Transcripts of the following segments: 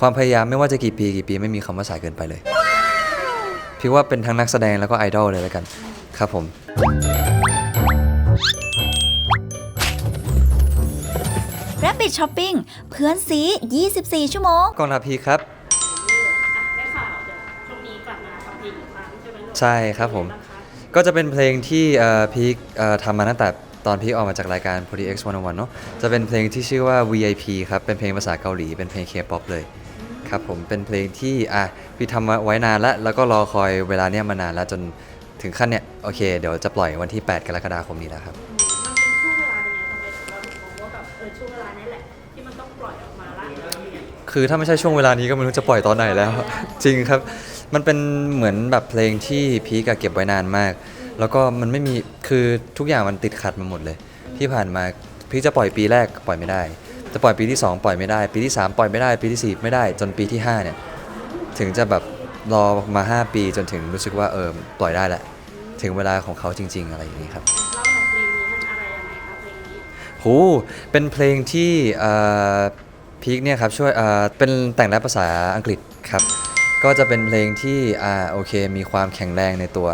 ความพยายามไม่ว่าจะกี่ปีกี่ปีไม่มีคำว่าสายเกินไปเลย พี่ว่าเป็นทั้งนักแสดงแล้วก็ไอดอลเลยแล้วกัน ครับผม Rabbit Shopping เพื่อนซี 24 ชั่วโมง กองทัพพีครับ ได้ข่าวเดี๋ยวช่วงนี้กลับมาทำเพลงอีกครั้งใช่ไหมลูกใช่ครับผมเป็นไงางคะก็จะเป็นเพลงที่เอ่อพีคเอ่อทำมาตั้งแต่ ตอนพีคออกมาจากรายการ p o d y X 101เนาะจะเป็นเพลงที่ชื่อว่า VIP ครับ เป็นเพลงภาษาเกาหลี เป็นเพลง K-pop เลยครับผมเป็นเพลงที่อะพี่ทำมาไว้นานแล้ว แล้วก็รอคอยเวลาเนี้ยมานานแล้วจนถึงขั้นเนี้ยโอเค เดี๋ยวจะปล่อยวันที่ 8 กรกฎาคมนี้แล้วครับมันเป็นช่วงเวลาเป็นไงทำไมถึงเราถึงมองว่าแบบเออช่วงเวลานี้แหละที่มันต้องปล่อยออกมาละอะไรอย่างเงี้ยคือถ้าไม่ใช่ช่วงเวลานี้ก็ไม่รู้จะปล่อยตอนไหนแล้ว จริงครับ มันเป็นเหมือนแบบเพลงที่พีกอะเก็บไว้นานมาก แล้วก็มันไม่มีคือทุกอย่างมันติดขัดมาหมดเลย ที่ผ่านมาพีคจะปล่อยปีแรกปล่อยไม่ได้ จะปล่อยปีที่ 2 ปล่อยไม่ได้ ปีที่ 3 ปล่อยไม่ได้ ปีที่ 4 ไม่ได้ จนปีที่ 5 เนี่ย ถึงจะแบบรอมา 5 ปีจนถึงรู้สึกว่าเออปล่อยได้แหละถึงเวลาของเขาจริง ๆ อะไรอย่างนี้ครับเล่าหน่อยเพลงนี้มันอะไรยังไงคะเพลงนี้โหเป็นเพลงที่เอ่อพีคเนี่ยครับช่วยเอ่อเป็นแต่งแรปภาษาอังกฤษครับ ก็จะเป็นเพลงที่อ่าโอเค มีความแข็งแรงในตัว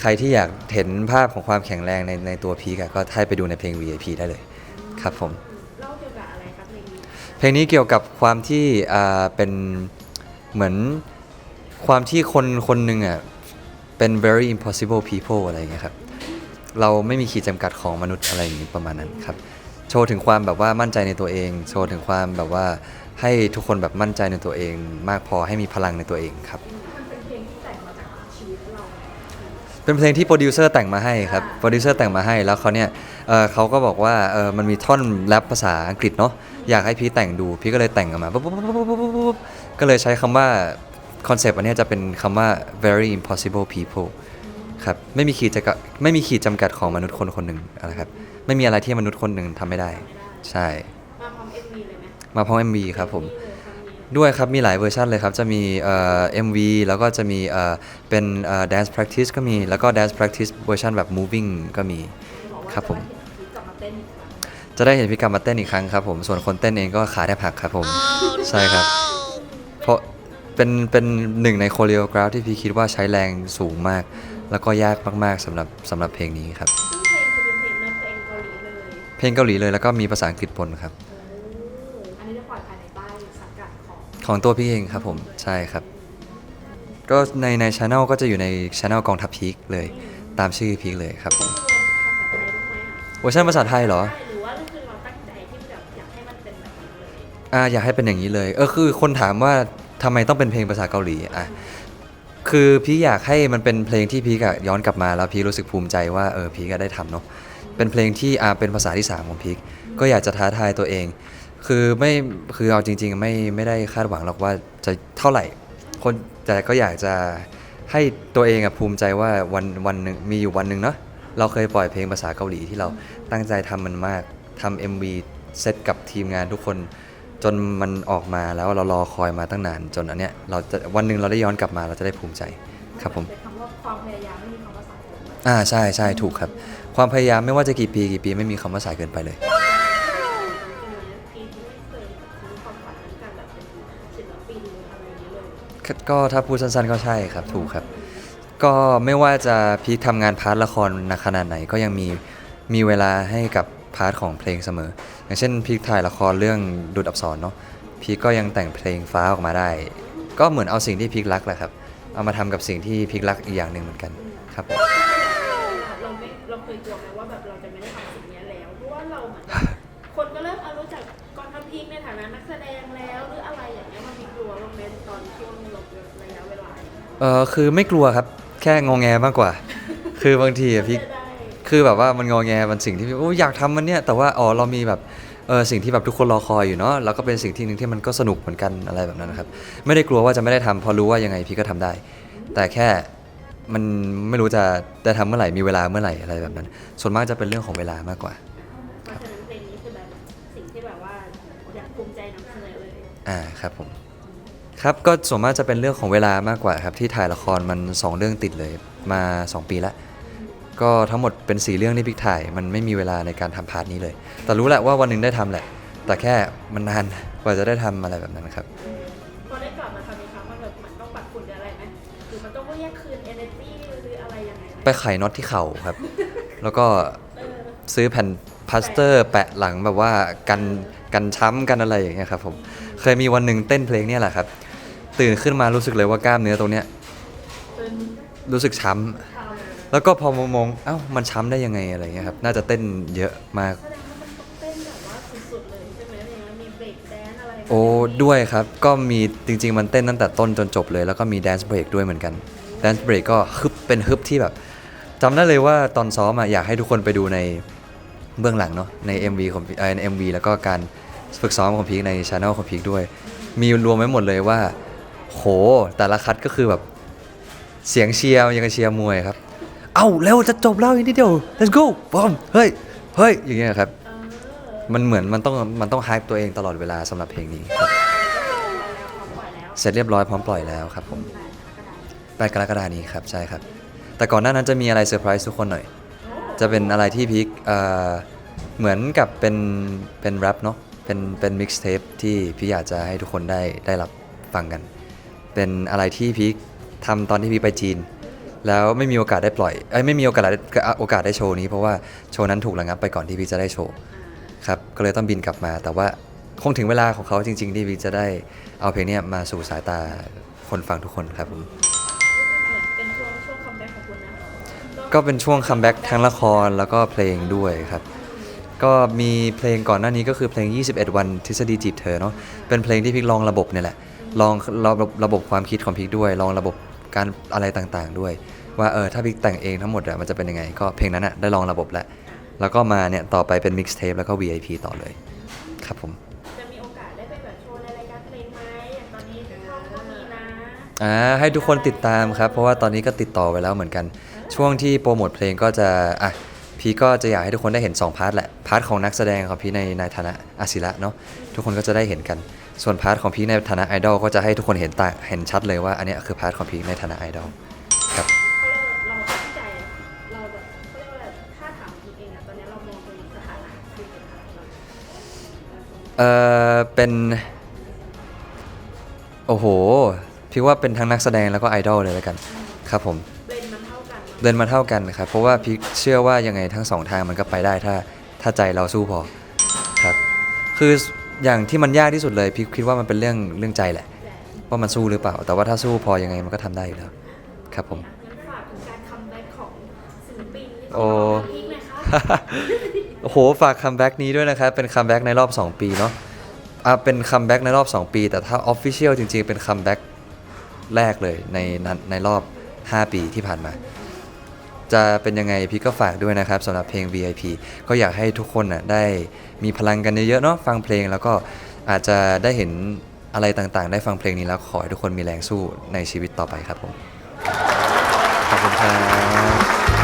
ใครที่อยากเห็นภาพของความแข็งแรงในในตัวพีคอะก็ให้ไปดูในเพลง VIP ได้เลยครับผม เล่าเกี่ยวกับอะไรคะเพลงนี้เพลงนี้เกี่ยวกับความที่อ่าเป็นเหมือนความที่คนคนหนึ่งอะเป็น very impossible people อะไรอย่างเงี้ยครับ เราไม่มีขีดจำกัดของมนุษย์อะไรอย่างนี้ประมาณนั้นครับ โชว์ถึงความแบบว่ามั่นใจในตัวเอง โชว์ถึงความแบบว่าให้ทุกคนแบบมั่นใจในตัวเอง มากพอให้มีพลังในตัวเองครับมั เป็นเพลงที่โปรดิวเซอร์แต่งมาให้ครับโปรดิวเซอร์แต่งมาให้แล้วเขาเนี่ยเอ่อเขาก็บอกว่าเออมันมีท่อนแรปภาษาอังกฤษเนาะอยากให้พี่แต่งดูพี่ก็เลยแต่งออกมาปุ๊บปุ๊บปุ๊บปุ๊บปุ๊บปุ๊บก็เลยใช้คำว่าคอนเซปต์อันเนี้ยจะเป็นคำว่า very impossible people ครับไม่มีขีดจำกัดไม่มีขีดจำกัดของมนุษย์คนคนหนึ่งนะครับไม่มีอะไรที่มนุษย์คนหนึ่งทำไม่ได้ ใช่ มาพร้อมเอ็มวีเลยไหมมาพร้อม MV ครับผมนี่เลยครั้งนี้ ด้วยครับ มีหลายเวอร์ชันเลยครับ จะมีเอ่อ MV แล้วก็จะมีเอ่อเป็นเอ่อ dance practice ก็มี แล้วก็ dance practice เวอร์ชันแบบ moving ก็มีบอกว่าครับผมจะได้เห็นพีคกลับมาเต้นอีกครั้งจะได้เห็นพี่กรรมมาเต้นอีกครั้งครับผม ส่วนคนเต้นเองก็ขาแทบหักครับผม ใช่ครับ เพราะเป็นเป็นหนึ่งในโคเรียกราฟที่พี่คิดว่าใช้แรงสูงมาก แล้วก็ยากมากๆสำหรับสำหรับเพลงนี้ครับ ซึ่งเพลงคือเป็นเพลงเนื้อเพลงเกาหลีเลย เพลงเกาหลีเลยแล้วก็มีภาษาอังกฤษปนครับอันนี้จะปล่อยภายในใต้สังกัด ของตัวพี่เองครับผมใช่ครับ ก็ในในช anel ก็จะอยู่ในช anel กองทัพพีคเลยตามชื่อพีคเลยครับผมเวอร์ชันภาษาไทยเหรอหรือว่าคือเราตั้งใจที่แบบอยากให้มันเป็นแบบนี้เลยอ่าอยากให้เป็นอย่างนี้เลยเออคือคนถามว่าทำไมต้องเป็นเพลงภาษาเกาหลีอะคือพี่อยากให้มันเป็นเพลงที่พี่กะย้อนกลับมาแล้วพีรู้สึกภูมิใจว่าเออพีก็ได้ทำเนาะเป็นเพลงที่อ่าเป็นภาษาที่สามของพี่ก็อยากจะท้าทายตัวเอง คือไม่คือเอาจริง ๆ ไม่ไม่ได้คาดหวังหรอกว่าจะเท่าไหร่ คนแต่ก็อยากจะให้ตัวเองอะภูมิใจว่าวันวันหนึ่งมีอยู่วันหนึ่งเนาะเราเคยปล่อยเพลงภาษาเกาหลีที่เราตั้งใจทำมันมากทำ MV เซตกับทีมงานทุกคน จนมันออกมาแล้วเรารอคอยมาตั้งนาน จนอันเนี้ยเราจะวันหนึ่งเราได้ย้อนกลับมาเราจะได้ภูมิใจครับผมเป็นคำว่าความพยายามไม่มีคำว่าสายเกินไปอ่าใช่ใช่ถูกครับ ความพยายามไม่ว่าจะกี่ปีกี่ปีไม่มีคำว่าสายเกินไปเลย ปินอะไรอย่างนี้เลย ก็ถ้าพูดสั้นๆก็ใช่ครับถูกครับ ก็ไม่ว่าจะพีคทำงานพาร์ทละครหนักขนาดไหนก็ยังมีมีเวลาให้กับพาร์ทของเพลงเสมอ อย่างเช่นพีคถ่ายละครเรื่องดูดอับสรเนาะพีคก็ยังแต่งเพลงฟ้าออกมาได้ ก็เหมือนเอาสิ่งที่พีครักแหละครับ เอามาทำกับสิ่งที่พีครักอีกอย่างหนึ่งเหมือนกันครับผม เราไม่เราเคยกลัวไหมว่าแบบเราจะไม่ เงี้ยเออคือไม่กลัวครับ แค่งองแงมากกว่า คือบางทีอะพีคจะได้คือแบบว่ามันงอแงมันสิ่งที่โอ้ยอยากทำมันเนี่ยแต่ว่าอ๋อเรามีแบบเออสิ่งที่แบบทุกคนรอคอยอยู่เนาะแล้วก็เป็นสิ่งที่หนึ่งที่มันก็สนุกเหมือนกันอะไรแบบนั้นนะครับ ไม่ได้กลัวว่าจะไม่ได้ทำเพราะรู้ว่ายังไงพี่ก็ทำได้ แต่แค่มันไม่รู้จะได้ทำเมื่อไหร่มีเวลาเมื่อไหร่อะไรแบบนั้น ส่วนมากจะเป็นเรื่องของเวลามากกว่า เพราะฉะนั้นเพลงนี้คือแบบสิ่งที่แบบว่าอยากภูมิใจนำเสนอเลย อ่าครับผม ครับก็ส่วนมากจะเป็นเรื่องของเวลามากกว่าครับที่ถ่ายละครมัน 2 เรื่องติดเลยมา 2 ปีแล้วก็ทั้งหมดเป็น 4 เรื่องที่พิกถ่าย มันไม่มีเวลาในการทำพาร์ทนี้เลย แต่รู้แหละว่าวันหนึ่งได้ทำแหละ แต่แค่มันนานกว่าจะได้ทำอะไรแบบนั้นครับพอได้กลับมาทำอีกครั้งมันแบบมันต้องปัดฝุ่นอะไรไหมหรือมันต้องแยกคืน energy หรืออะไรยังไงไปไขน็อตที่เข่าครับ แล้วก็ซื้อแผ่นพลาสเตอร์ แปะหลังแบบว่ากันกันช้ำกันอะไรอย่างเงี้ยครับผมเคยมีวันหนึ่งเต้นเพลงเนี่ยแหละครับ ตื่นขึ้นมารู้สึกเลยว่ากล้ามเนื้อตรงเนี้ยเป็นรู้สึกช้ำทำแล้วก็พอมามองเอ้ามันช้ำได้ยังไงอะไรเงี้ยครับน่าจะเต้นเยอะมากแสดงว่ามันต้องเต้นแบบว่าสุดๆเลยใช่ไหมอย่างนั้นมีเบรกแดนอะไรไหมโอ้ด้วยครับ ก็มีจริง ๆ มันเต้นตั้งแต่ต้นจนจบเลย แล้วก็มีแดนซ์เบรกด้วยเหมือนกันแดนซ์เบรกก็ฮึบเป็นฮึบที่แบบจำได้เลยว่าตอนซ้อมอะอยากให้ทุกคนไปดูในเบื้องหลังเนาะใน MV ของเอ่อใน MV แล้วก็การฝึกซ้อมของพีคในช anel ของพีคด้วย มีรวมไว้หมดเลยว่า โห แต่ละคัดก็คือแบบเสียงเชียร์ยังกับเชียร์มวยครับ เอ้าเร็วจะจบแล้วอีกนิดเดียว let's go บอมเฮ้ยเฮ้ยอย่างเงี้ยครับ มันเหมือนมันต้องมันต้อง hype ตัวเองตลอดเวลาสำหรับเพลงนี้ครับเสร็จเรียบร้อยพร้อมปล่อยแล้วครับผม8กรกฎานี้ครับใช่ครับ แต่ก่อนหน้านั้นจะมีอะไรเซอร์ไพรส์ทุกคนหน่อย จะเป็นอะไรที่พีคเอ่อเหมือนกับเป็นเป็นแรปเนาะเป็นเป็นมิกซ์เทปที่พี่อยากจะให้ทุกคนได้ได้รับฟังกัน เป็นอะไรที่พีคทำตอนที่พีคไปจีน แล้วไม่มีโอกาสได้ปล่อยเอ้ยไม่มีโอกาสได้โอกาสได้โชว์นี้เพราะว่าโชว์นั้นถูกระงับไปก่อนที่พีคจะได้โชว์ครับก็เลยต้องบินกลับมา แต่ว่าคงถึงเวลาของเขาจริง ๆ ที่พีคจะได้เอาเพลงเนี้ยมาสู่สายตาคนฟังทุกคนครับผมเป็นช่วงช่วงคัมแบ็กของคุณนะก็เป็นช่วงคัมแบ็กทั้งละครแล้วก็เพลงด้วยครับก็มีเพลงก่อนหน้านี้ก็คือเพลง 21 วันทฤษฎีจีบเธอเนาะเป็นเพลงที่พิกลองระบบเนี่ยแหละ ลองระบบระบบความคิดของพิกด้วย ลองระบบการอะไรต่างๆ ด้วย ว่าเออถ้าพิกแต่งเองทั้งหมดอะมันจะเป็นยังไง ก็เพลงนั้นอะได้ลองระบบแล้ว แล้วก็มาเนี่ยต่อไปเป็นมิกซ์เทปแล้วก็ VIP ต่อเลย ครับผมจะมีโอกาสได้ไปแบบโชว์ในรายการเพลงไหมอย่างตอนนี้ช่องก็มีนะอ่าให้ทุกคนติดตามครับ เพราะว่าตอนนี้ก็ติดต่อไว้แล้วเหมือนกัน ช่วงที่โปรโมทเพลงก็จะอะ พี่ก็จะอยากให้ทุกคนได้เห็น 2 พาร์ทแหละ พาร์ทของนักแสดงของพี่ในในฐานะอาศิระเนาะทุกคนก็จะได้เห็นกัน ส่วนพาร์ทของพี่ในฐานะไอดอลก็จะให้ทุกคนเห็นตาเห็นชัดเลยว่าอันเนี้ยคือพาร์ทของพี่ในฐานะไอดอลครับเราเราตั้งใจเราแบบเขาเรียกว่าอะไรถ้าถามจริงอะตอนนี้เรามองตัวเองสถานะคือเป็นอะไรบ้างเออเป็นโอ้โหพี่ว่าเป็นทั้งนักแสดงแล้วก็ไอดอลเลยแล้วกัน ครับผม เบนมันเท่ากันเดินมาเท่ากันครับเพราะว่าพี่เชื่อว่ายังไงทั้งสองทางมันก็ไปได้ถ้าถ้าใจเราสู้พอครับคืออย่างที่มันยากที่สุดเลยพี่คิดว่ามันเป็นเรื่องเรื่องใจแหละว่ามันสู้หรือเปล่า แต่ว่าถ้าสู้พอยังไงมันก็ทำได้อยู่แล้วครับผมงั้นฝากถึงการคัมแบ็กของศิลปินที่โอ้เขาพีคเลยครับโอ้โหฝากคัมแบ็กนี้ด้วยนะครับเป็นคัมแบ็กในรอบ 2 ปีเนาะอะเป็นคัมแบ็กในรอบ 2 ปี แต่ถ้าออฟฟิเชียลจริงๆ เป็นคัมแบ็กแรกเลยในในในรอบ 5 ปีที่ผ่านมา จะเป็นยังไงพี่ก็ฝากด้วยนะครับสำหรับเพลง VIP ก็อยากให้ทุกคนน่ะได้มีพลังกันเยอะๆเนาะฟังเพลงแล้วก็อาจจะได้เห็นอะไรต่างๆ ได้ฟังเพลงนี้แล้วขอให้ทุกคนมีแรงสู้ในชีวิตต่อไปครับผมขอบคุณครับ